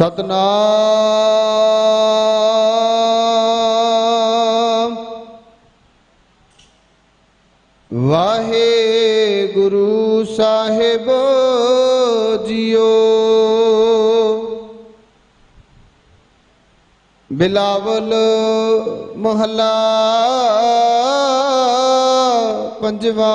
सतनाम। वाहे गुरु साहेब जियो। बिलावल मोहल्ला पंजवा।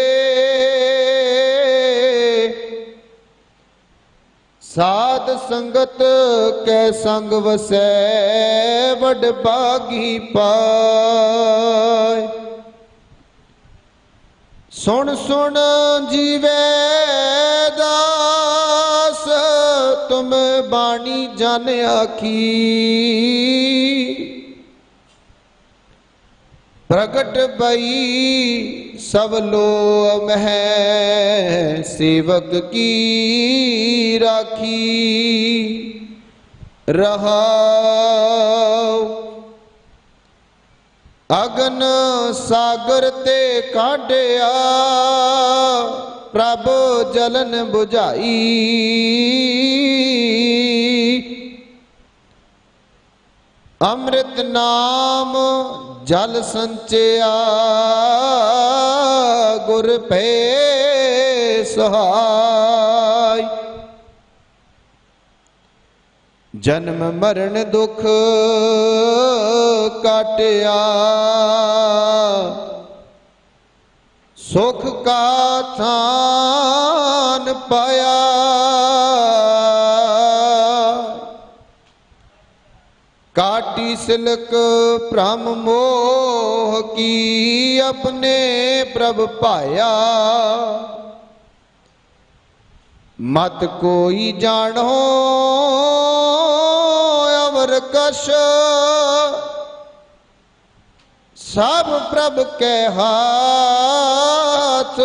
साध संगत कै संग वसै, वड बागी पाए। सुन सुन जीवे दास, तुम बाणी जान आखी। प्रगट बई सब लो मह। ਸੇਵਕ ਕੀ ਰਾਖੀ? ਰਹਾਉ। ਅਗਨ ਸਾਗਰ ਤੇ ਕਾਢਿਆ। ਪ੍ਰਭ ਜਲਨ 부ਝਾਈ ਅੰਮ੍ਰਿਤ ਨਾਮ ਜਲ ਸੰਚਿਆ। ਗੁਰ ਭੈ सहाय। जन्म, मरण, दुख काटिया। सुख का थान पाया। काटी सिलक, भ्रम, मोह की अपने प्रभ पाया। मत कोई जानो अवर कश सब प्रभ के हाथ।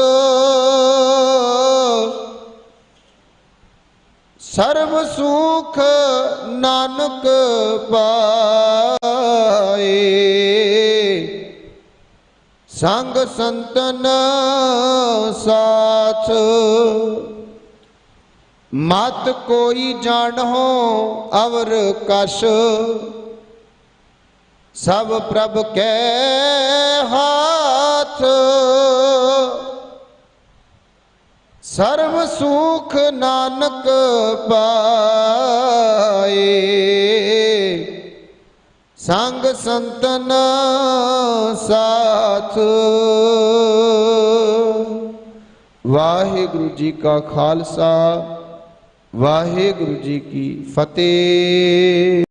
सर्व सुख नानक पाए। संग संतन साथ। मत कोई जान हो, अवर कश। सब प्रभ के हाथ। सर्व सुख नानक पाए। संग संतन साथ। वाहिगुरु जी का खालसा। ਵਾਹਿਗੁਰੂ ਜੀ ਕੀ ਫਤਿਹ।